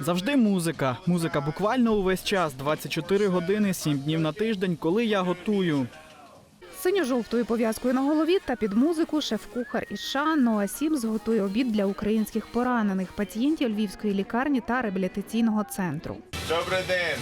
Завжди музика. Музика буквально увесь час, 24 години, 7 днів на тиждень, коли я готую. Синьо-жовтою пов'язкою на голові та під музику шеф-кухар із США Ноа Сімс готує обід для українських поранених пацієнтів Львівської лікарні та реабілітаційного центру. Добрий день.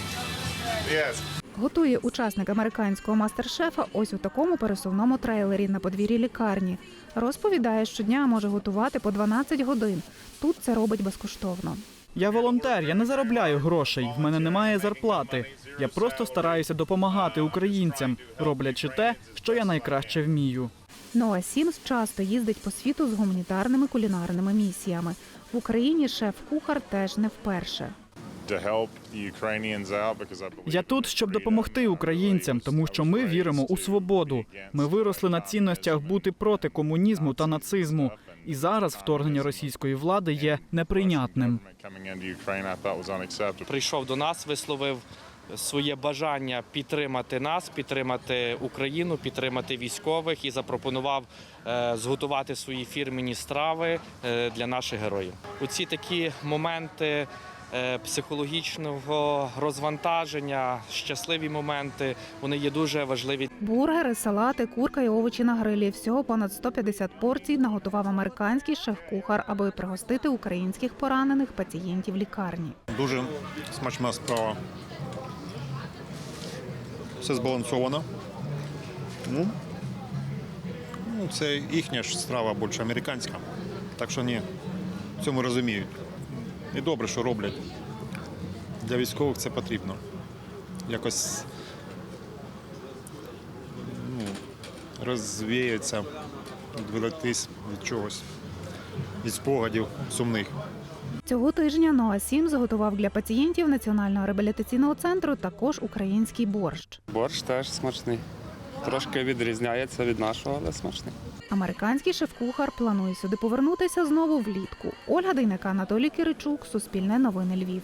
Yes. Готує учасник американського мастер-шефа ось у такому пересувному трейлері на подвір'ї лікарні. Розповідає, щодня може готувати по 12 годин. Тут це робить безкоштовно. Я волонтер, я не заробляю грошей. В мене немає зарплати. Я просто стараюся допомагати українцям, роблячи те, що я найкраще вмію. Ноа Сімс часто їздить по світу з гуманітарними кулінарними місіями. В Україні шеф-кухар теж не вперше. Я тут, щоб допомогти українцям, тому що ми віримо у свободу. Ми виросли на цінностях бути проти комунізму та нацизму. І зараз вторгнення російської влади є неприйнятним. прийшов до нас, висловив своє бажання підтримати нас, підтримати Україну, підтримати військових і запропонував е, зготувати свої фірмені страви е, для наших героїв. У ці такі моменти. Е, Психологічного розвантаження, щасливі моменти вони є дуже важливі Бургери, салати, курка і овочі на грилі. Всього понад 150 порцій наготував американський шеф-кухар, аби пригостити українських поранених пацієнтів лікарні. Дуже смачна справа. Все збалансовано. Ну, ну, це їхня ж страва більше американська. Так що ні, в цьому розуміють. І добре, що роблять. Для військових це потрібно. Якось ну, розвіятися, відволіктись від чогось, від спогадів сумних. Цього тижня Ноа Сім заготував для пацієнтів національного реабілітаційного центру також український борщ. Борщ теж смачний. Трошки відрізняється від нашого, але смачний. Американський шеф-кухар планує сюди повернутися знову влітку. Ольга Дейника, Анатолій Киричук, Суспільне новини Львів.